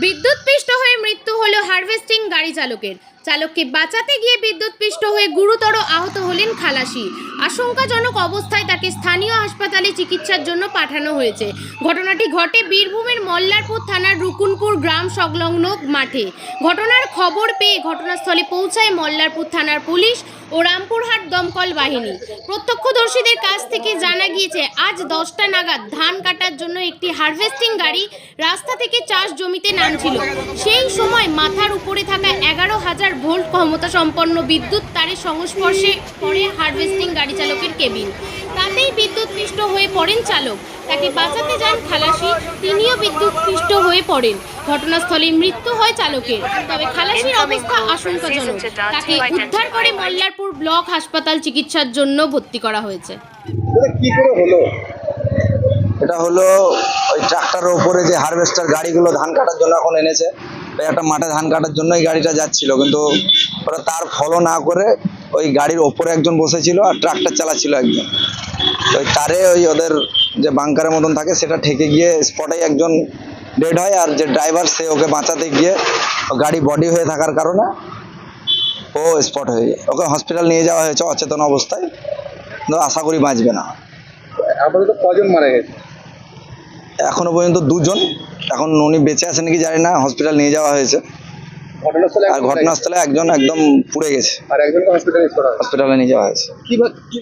বিদ্যুৎ পৃষ্ঠ হয়ে মৃত্যু হলো হারভেস্টিং গাড়ি চালকের। চালককে বাঁচাতে গিয়ে বিদ্যুৎ পৃষ্ঠ হয়ে গুরুতর আহত হলেন খালাসি। আশঙ্কাজনক অবস্থায় তাকে স্থানীয় হাসপাতালে চিকিৎসার জন্য পাঠানো হয়েছে। ঘটনাটি ঘটে বীরভূমের মল্লারপুর থানার রুকুনপুর গ্রাম সংলগ্ন মাঠে। ঘটনার খবর পেয়ে ঘটনাস্থলে পৌঁছায় মল্লারপুর থানার পুলিশ ও রামপুরহাট দমকল বাহিনী। প্রত্যক্ষদর্শীদের কাছ থেকে জানা গিয়েছে, আজ দশটা নাগাদ ধান কাটার জন্য একটি হারভেস্টিং গাড়ি রাস্তা থেকে চাষ জমিতে নামছিল। সেই সময় মাথার উপরে থাকা এগারো হাজার ভোল্ট ক্ষমতা সম্পন্ন বিদ্যুৎ তারের সংস্পর্শে পড়ে হারভেস্টিং গাড়ি চালকের কেবিন। তাতেই বিদ্যুৎ পৃষ্ঠ হয়ে পড়েন চালক। তাকে বাঁচাতে যান খালাসি, তিনিও বিদ্যুৎ পৃষ্ঠ হয়ে পড়েন। ঘটনাস্থলে মৃত্যু হয় চালকের। তবে খালাসির অবস্থা আশঙ্কাজনক। তাকে উদ্ধার করে মল্লারপুর ব্লক হাসপাতাল চিকিৎসার জন্য ভর্তি করা হয়েছে। এটা কি করে হলো? এটা হলো ওই ট্রাক্টরের উপরে যে হারভেস্টার গাড়িগুলো ধান কাটার জন্য এখন এনেছে একটা মাঠে ধান কাটার জন্য এই গাড়িটা যাচ্ছিল। কিন্তু ওরা তার ফলো না করে ওই গাড়ির ওপরে একজন বসেছিল আর ট্রাক্টর চালাচ্ছিল একজন। ওই তারে ওই ওদের যে বাংকারের মতন থাকে সেটা ঠেকে গিয়ে স্পটে একজন ডেড হয় আর যে ড্রাইভার সে ওকে বাঁচাতে গিয়ে গাড়ি বডি হয়ে থাকার কারণে ও স্পট হয়ে যায় ওকে হসপিটাল নিয়ে যাওয়া হয়েছে অচেতন অবস্থায়। কিন্তু আশা করি বাঁচবে না। আপাতত কজন মারা গেছে? এখনও পর্যন্ত দুজন। এখন উনি বেঁচে আছে নাকি জানি না হসপিটাল নিয়ে যাওয়া হয়েছে। ঘটনাস্থলে আর ঘটনাস্থলে একজন একদম পুড়ে গেছে। আর একজনকে হসপিটালাইজ করা হয়েছে। হসপিটালে নিয়ে যাওয়া হয়েছে। কি কি